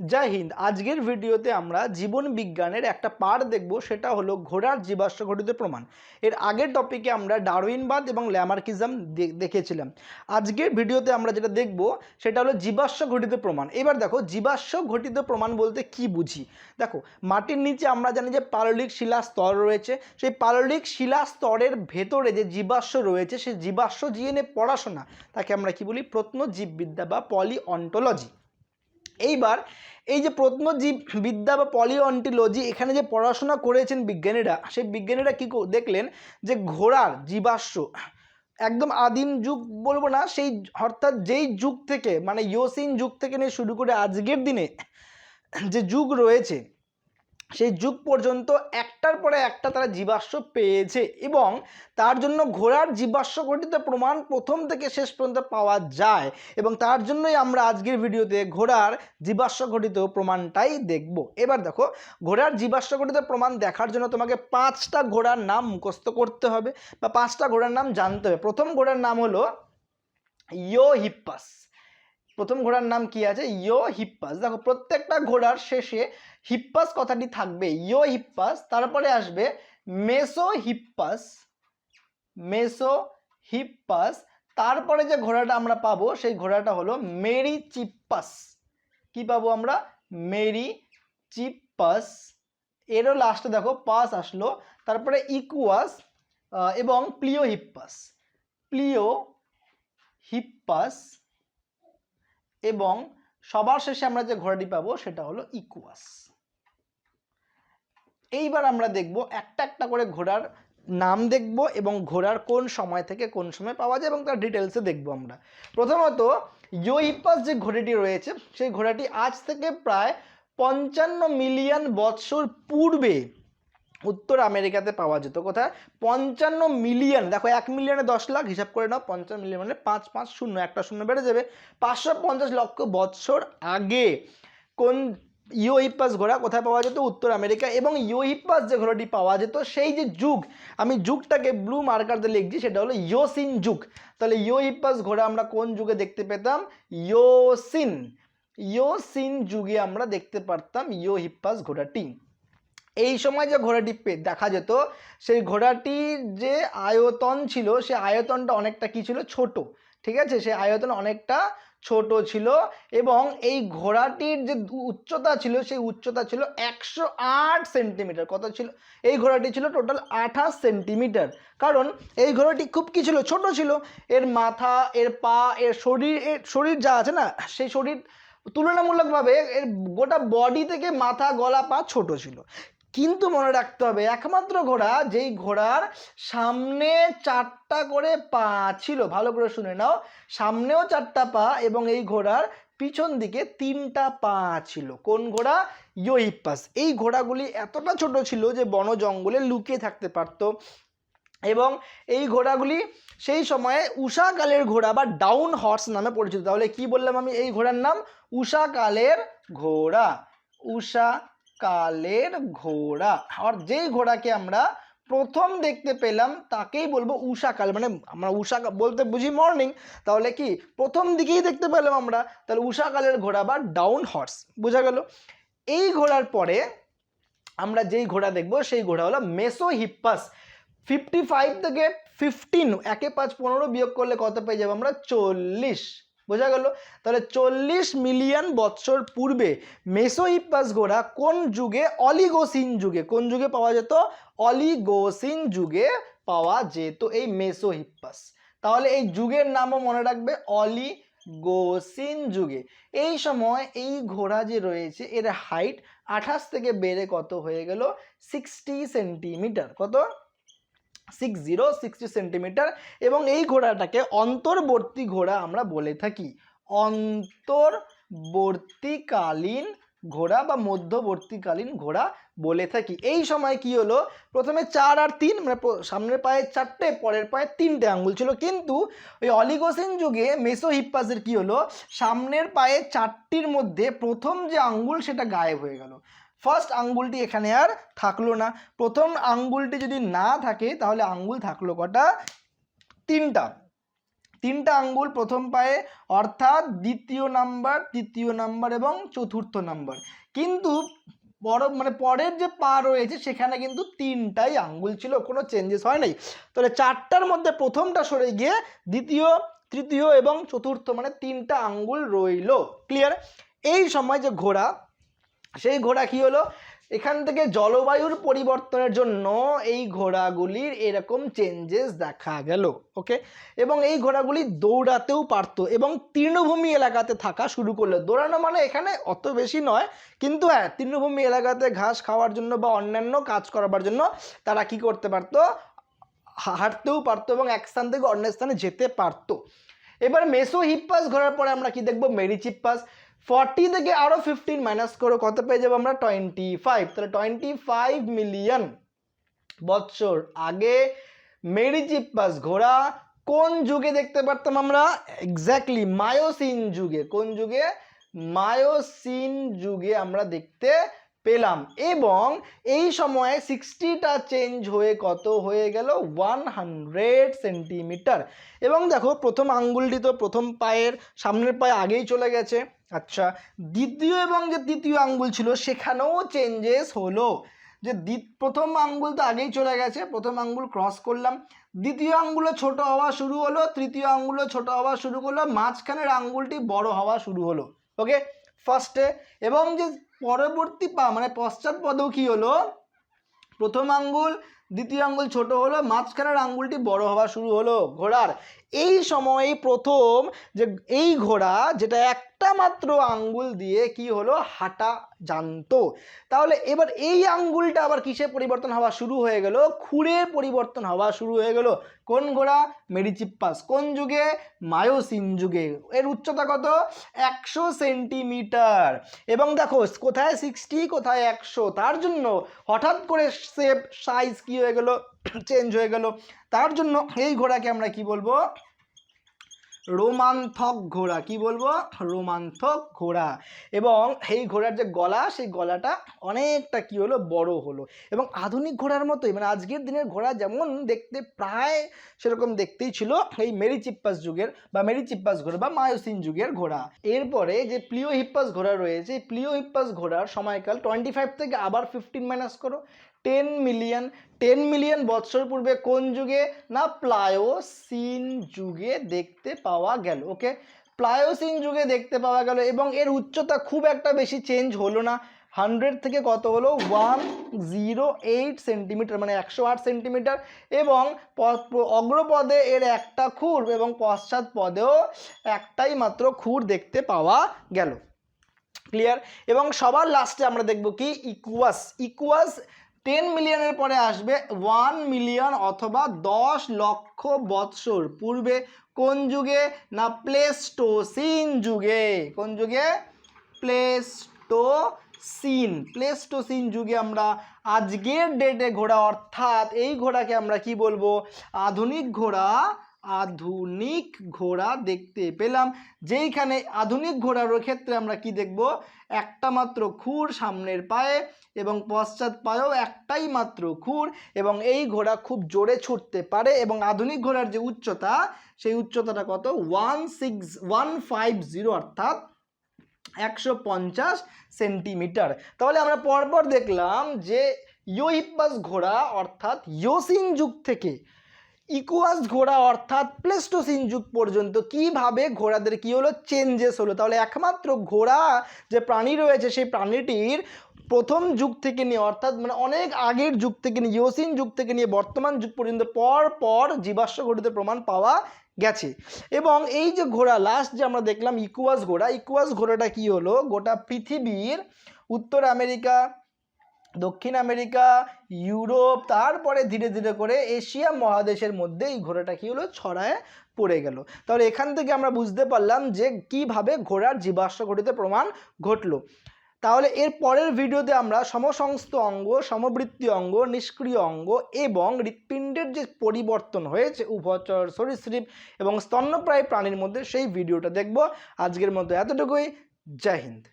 জয় হিন্দ। আজকের ভিডিওতে আমরা জীবন বিজ্ঞানের একটা পার্ট দেখব, সেটা হলো ঘোড়ার জীবাশ্ম ঘটিত প্রমাণ। এর আগের টপিকে আমরা ডারউইনবাদ এবং ল্যামার্কিজম দেখেছিলাম। আজকের ভিডিওতে আমরা যেটা দেখব, সেটা হলো জীবাশ্ম ঘটিত প্রমাণ। এবার দেখো, জীবাশ্ম ঘটিত প্রমাণ বলতে কি বুঝি? দেখো, মাটির নিচে আমরা জানি যে পাললিক শিলা স্তর রয়েছে। সেই পাললিক শিলা স্তরের ভেতরে যে জীবাশ্ম রয়েছে, সেই জীবাশ্ম জিএনএ পড়াশোনা, তাকে আমরা কি বলি? প্রত্নজীববিদ্যা বা পলিঅন্টোলজি। এইবার এই যে প্রত্নজীব বিদ্যা বা পলিওন্টিলজি এখানে যে পড়াশোনা করেছেন বিজ্ঞানীরা, সেই বিজ্ঞানীরা কী কো- দেখলেন যে ঘোড়ার জীবাশ্ম, একদম আদিম যুগ বলব না, সেই অর্থাৎ যেই যুগ থেকে মানে ইয়োসিন যুগ থেকে নিয়ে শুরু করে আজকের দিনে যে যুগ রয়েছে সেই যুগ পর্যন্ত একটার পরে একটা তারা জীবাশ্ম পেয়েছে এবং তার জন্য ঘোড়ার জীবাশ্ম ঘটিত প্রমাণ প্রথম থেকে শেষ পর্যন্ত পাওয়া যায় এবং তার জন্যই আমরা আজকের ভিডিওতে ঘোড়ার জীবাশ্ম ঘটিত প্রমাণটাই দেখব। এবার দেখো, ঘোড়ার জীবাশ্ম ঘটিত প্রমাণ দেখার জন্য তোমাকে পাঁচটা ঘোড়ার নাম মুখস্থ করতে হবে বা পাঁচটা ঘোড়ার নাম জানতে হবে। প্রথম ঘোড়ার নাম হলো হিপ্পাস প্রথম ঘোড়ার নাম কি আছে? ইয়ো হিপ্পাস। দেখো, প্রত্যেকটা ঘোড়ার শেষে হিপ্পাস কথাটি থাকবে। ইয়ো হিপ্পাস, তারপরে আসবে মেসো হিপ্পাস। মেসো হিপ্পাস, তারপরে যে ঘোড়াটা আমরা পাবো, সেই ঘোড়াটা হলো মেরি চিপ্পাস। কি পাবো আমরা? Merychippus. এরও লাস্টে দেখো, পাস আসলো। তারপরে ইকুয়াস এবং প্লিও হিপ্পাস। প্লিও হিপ্পাস এবং সবার শেষে আমরা যে ঘোড়াটি পাবো সেটা হলো ইকুয়াস এইবার আমরা দেখব একটা একটা করে ঘোড়ার নাম দেখব এবং ঘোড়ার কোন সময় থেকে কোন সময় পাওয়া যায় এবং তার ডিটেলসে দেখব আমরা। প্রথমত ইয়োইপাস যে ঘোড়াটি রয়েছে, সেই ঘোড়াটি আজ থেকে প্রায় পঞ্চান্ন মিলিয়ন বৎসর পূর্বে উত্তর আমেরিকাতে পাওয়া যেত। কোথায়? পঞ্চান্ন মিলিয়ন। দেখো, এক মিলিয়নে দশ লাখ, হিসাব করে নাও, পঞ্চান্ন মিলিয়ন মানে পাঁচ পাঁচ, শূন্য, একটা শূন্য বেড়ে যাবে। পাঁচশো পঞ্চাশ লক্ষ বৎসর আগে কোন ইয়োহিপ্পাস ঘোড়া কোথায় পাওয়া যেত? উত্তর আমেরিকা। এবং ইয়োহিপ্পাস যে ঘোড়াটি পাওয়া যেত, সেই যে যুগ, আমি যুগটাকে ব্লু মার্কার দিয়ে লিখছি, সেটা হলো ইয়োসিন যুগ। তাহলে ইয়োহিপ্পাস ঘোড়া আমরা কোন যুগে দেখতে পেতাম? ইয়োসিন। ইয়োসিন যুগে আমরা দেখতে পারতাম ইয়োহিপ্পাস ঘোড়াটি। এই সময় যে ঘোড়াটি দেখা যেত, সেই ঘোড়াটির যে আয়তন ছিল, সে আয়তনটা অনেকটা কি ছিল? ছোট। ঠিক আছে? সেই আয়তন অনেকটা ছোট ছিল এবং এই ঘোড়াটির যে উচ্চতা ছিল, সেই উচ্চতা ছিল একশো আট সেন্টিমিটার। কত ছিল? এই ঘোড়াটি ছিল টোটাল আঠাশ সেন্টিমিটার। কারণ এই ঘোড়াটি খুব কি ছিল? ছোট ছিল। এর মাথা, এর পা, এর শরীর এর শরীর যা আছে না, সেই শরীর তুলনামূলকভাবে এর গোটা বডি থেকে মাথা, গলা, পা ছোট ছিল। কিন্তু মনে রাখতে হবে, একমাত্র ঘোড়া, যেই ঘোড়ার সামনে চারটা করে পা ছিল, ভালো করে শুনে নাও, সামনেও চারটা পা এবং এই ঘোড়ার পিছন দিকে তিনটা পা ছিল। কোন ঘোড়া? ইয়োহিপ্পাস এই ঘোড়াগুলি এতটা ছোট ছিল যে বন জঙ্গলে লুকিয়ে থাকতে পারতো। এবং এই ঘোড়াগুলি সেই সময়ে উষাকালের ঘোড়া বা ডাউন হর্স নামে পরিচিত। তাহলে কি বললাম আমি এই ঘোড়ার নাম? উষাকালের ঘোড়া। উষা কালের ঘোড়া। আর যেই ঘোড়াকে আমরা প্রথম দেখতে পেলাম, তাকেই বলব উষাকাল মানে আমরা উষা বলতে বুঝি মর্নিং তাহলে কি? প্রথম দিকেই দেখতে পেলাম আমরা, তাহলে উষাকালের ঘোড়া বা ডাউন হর্স বোঝা গেল? এই ঘোড়ার পরে আমরা যেই ঘোড়া দেখব, সেই ঘোড়া হলো মেসো হিপ্পাস ফিফটি ফাইভ থেকে ফিফটিন একে পাঁচ পনেরো বিয়োগ করলে কত পেয়ে যাব আমরা চল্লিশ। বোঝা গেল? তাহলে চল্লিশ মিলিয়ন বৎসর পূর্বে মেসোহিপ্পাস ঘোড়া কোন যুগে অলিগোসিন যুগে, কোন যুগে পাওয়া যেত? অলিগোসিন যুগে পাওয়া যেত এই মেসো মেসোহিপ্পাস তাহলে এই যুগের নামও মনে রাখবে, অলিগোসিন যুগে। এই সময় এই ঘোড়া যে রয়েছে, এর হাইট আঠাশ থেকে বেড়ে কত হয়ে গেল? সিক্সটি সেন্টিমিটার কত? সিক্স জিরো সিক্সটি সেন্টিমিটার এবং এই ঘোড়াটাকে অন্তর্বর্তী ঘোড়া আমরা বলে থাকি। অন্তর্বর্তীকালীন ঘোড়া বা মধ্যবর্তীকালীন ঘোড়া বলে থাকি। এই সময় কি হলো? প্রথমে চার আর তিন মানে সামনের পায়ে চারটে, পরের পায়ে তিনটে আঙ্গুল ছিল। কিন্তু ওই অলিগোসিন যুগে মেসো হিপ্পাসের কি হলো? সামনের পায়ে চারটির মধ্যে প্রথম যে আঙ্গুল সেটা গায়েব হয়ে গেল। ফার্স্ট আঙ্গুলটি এখানে আর থাকল না। প্রথম আঙ্গুলটি যদি না থাকে, তাহলে আঙ্গুল থাকল কটা? তিনটা। তিনটা আঙ্গুল প্রথম পায়ে, অর্থাৎ দ্বিতীয় নাম্বার, তৃতীয় নাম্বার এবং চতুর্থ নাম্বার। কিন্তু বড় মানে পরের যে পা রয়েছে, সেখানে কিন্তু তিনটাই আঙ্গুল ছিল, কোনো চেঞ্জেস হয় নাই। তাহলে চারটার মধ্যে প্রথমটা সরে গিয়ে দ্বিতীয়, তৃতীয় এবং চতুর্থ মানে তিনটা আঙ্গুল রইল। ক্লিয়ার এই সময় যে ঘোড়া সেই ঘোড়া কি হলো? এখান থেকে জলবায়ুর পরিবর্তনের জন্য এই ঘোড়াগুলির এরকম চেঞ্জেস দেখা গেল ওকে এবং এই ঘোড়াগুলি দৌড়াতেও পারতো এবং তৃণভূমি এলাকাতে থাকা শুরু করল। দৌড়ানো মানে এখানে অত বেশি নয়, কিন্তু হ্যাঁ তৃণভূমি এলাকাতে ঘাস খাওয়ার জন্য বা অন্যান্য কাজ করাবার জন্য তারা কি করতে পারতো? হাঁটতেও পারতো এবং এক স্থান থেকে অন্য স্থানে যেতে পারতো। এবার মেসো হিপ্পাস ঘোরার পরে আমরা কি দেখব? মেরিচিপ্পাস ফর্টি থেকে আরও ফিফটিন মাইনাস করো, কত পেয়ে যাব আমরা? টোয়েন্টি ফাইভ তাহলে টোয়েন্টি ফাইভ মিলিয়ন বৎসর আগে মেরিচিপ্পাস ঘোড়া কোন যুগে দেখতে পারতাম আমরা? এক্স্যাক্টলি মায়োসিন যুগে। কোন যুগে? মায়োসিন যুগে আমরা দেখতে পেলাম। এবং এই সময়ে সিক্সটিটা চেঞ্জ হয়ে কত? হয়ে গেল ওয়ান হান্ড্রেড সেন্টিমিটার এবং দেখো, প্রথম আঙ্গুলটি তো প্রথম পায়ের, সামনের পায়ে আগেই চলে গেছে। আচ্ছা দ্বিতীয় এবং যে তৃতীয় আঙ্গুল ছিল, সেখানেও চেঞ্জেস হলো। যে প্রথম আঙ্গুল তো আগেই চলে গেছে, প্রথম আঙ্গুল ক্রস করলাম। দ্বিতীয় আঙ্গুলও ছোট হওয়া শুরু হলো, তৃতীয় আঙ্গুলও ছোট হওয়া শুরু করল, মাঝখানের আঙ্গুলটি বড় হওয়া শুরু হলো। ওকে ফার্স্টে এবং যে পরবর্তী পা মানে পশ্চাৎ কী কি হলো? প্রথম আঙ্গুল, দ্বিতীয় আঙ্গুল ছোট হলো, মাঝখানের আঙ্গুলটি বড় হওয়া শুরু হলো। ঘোড়ার এই সময়ে প্রথম যে এই ঘোড়া যেটা একটা মাত্র আঙ্গুল দিয়ে কি হলো? হাঁটা জানতো। তাহলে এবার এই আঙ্গুলটা আবার কিসে পরিবর্তন হওয়া শুরু হয়ে গেল? খুঁড়ে পরিবর্তন হওয়া শুরু হয়ে গেল। কোন ঘোড়া? মেরিচিপ্পাস। কোন যুগে? মায়োসিন যুগে। এর উচ্চতা কত? একশো সেন্টিমিটার। এবং দেখো, কোথায় সিক্সটি কোথায় একশো? তার জন্য হঠাৎ করে শেপ সাইজ কি হয়ে গেল? চেঞ্জ হয়ে গেল। তার জন্য এই ঘোড়াকে আমরা কি বলব? রোমান্থক ঘোড়া। কি বলব? রোমান্থক ঘোড়া। এবং এই ঘোড়ার যে গলা, সেই গলাটা অনেকটা কি হলো? বড় হলো। এবং আধুনিক ঘোড়ার মতোই মানে আজকের দিনের ঘোড়া যেমন দেখতে প্রায় সেরকম দেখতেই ছিল, এই মেরিচিপ্পাস যুগের বা মেরিচিপ্পাস ঘোড়া বা মায়োসিন যুগের ঘোড়া। এরপরে যে প্লিও হিপ্পাস ঘোড়া রয়েছে প্লিও হিপ্পাস ঘোড়ার সময়কাল টোয়েন্টি ফাইভ থেকে আবার ফিফটিন মাইনাস করো। টেন মিলিয়ন টেন মিলিয়ন বৎসর পূর্বে কোন যুগে? না প্লায়োসিন যুগে দেখতে পাওয়া গেল ওকে প্লায়োসিন যুগে দেখতে পাওয়া গেল এবং এর উচ্চতা খুব একটা বেশি চেঞ্জ হলো না। হান্ড্রেড থেকে কত হলো? ওয়ান জিরো এইট সেন্টিমিটার মানে একশো আট সেন্টিমিটার এবং অগ্রপদে এর একটা খুর এবং পশ্চাৎ পদেও একটাই মাত্র খুর দেখতে পাওয়া গেল। ক্লিয়ার এবং সবার লাস্টে আমরা দেখব কি? ইকুয়াস ইকুয়াস টেন মিলিয়নের পরে আসবে ওয়ান মিলিয়ন অথবা দশ লক্ষ বৎসর। পূর্বে কোন যুগে? না, প্লেস্টোসিন যুগে। কোন যুগে? প্লেস্টোসিন। প্লেস্টোসিন যুগে আমরা আজকের ডেটে ঘোড়া, অর্থাৎ এই ঘোড়াকে আমরা কি বলব? আধুনিক ঘোড়া আধুনিক ঘোড়া দেখতে পেলাম। যেইখানে আধুনিক ঘোড়ার ক্ষেত্রে আমরা কি দেখব? একটা মাত্র খুর সামনের পায়ে এবং পশ্চাৎ পায়েও একটাই মাত্র খুর এবং এই ঘোড়া খুব জোরে ছুটতে পারে এবং আধুনিক ঘোড়ার যে উচ্চতা, সেই উচ্চতাটা কত? One six one five zero অর্থাৎ একশো পঞ্চাশ সেন্টিমিটার। তাহলে আমরা পরপর দেখলাম যে ইয়োহিপ্পাস ঘোড়া অর্থাৎ ইয়োসিন যুগ থেকে ইকুয়াস ঘোড়া অর্থাৎ প্লেস্টোসিন যুগ পর্যন্ত কীভাবে ঘোড়াদের কি হলো? চেঞ্জেস হলো। তাহলে একমাত্র ঘোড়া যে প্রাণী রয়েছে, সেই প্রাণীটির প্রথম যুগ থেকে নিয়ে, অর্থাৎ মানে অনেক আগের যুগ থেকে নিয়ে ইয়োসিন যুগ থেকে নিয়ে, বর্তমান যুগ পর্যন্ত পর পর জীবাশ্ম ঘটিতে প্রমাণ পাওয়া গেছে। এবং এই যে ঘোড়া লাস্ট যে আমরা দেখলাম ইকুয়াস ঘোড়া ইকুয়াস ঘোড়াটা কি হলো? গোটা পৃথিবীর উত্তর আমেরিকা দক্ষিণ আমেরিকা, ইউরোপ, তারপরে ধীরে ধীরে করে এশিয়া মহাদেশের মধ্যে এই ঘোড়াটা কি হলো? ছড়ায় পড়ে গেল। তাহলে এখান থেকে আমরা বুঝতে পারলাম যে কীভাবে ঘোড়ার জীবাশ্ম ঘটিত প্রমাণ ঘটলো। তাহলে এর পরের ভিডিওতে আমরা সমসংস্থ অঙ্গ, সমবৃত্তি অঙ্গ, নিষ্ক্রিয় অঙ্গ এবং হৃৎপিণ্ডের যে পরিবর্তন হয়েছে, উভচর সরীসৃপ এবং স্তন্যপ্রায় প্রাণীর মধ্যে সেই ভিডিওটা দেখব। আজকের মতো এতটুকুই। জয় হিন্দ।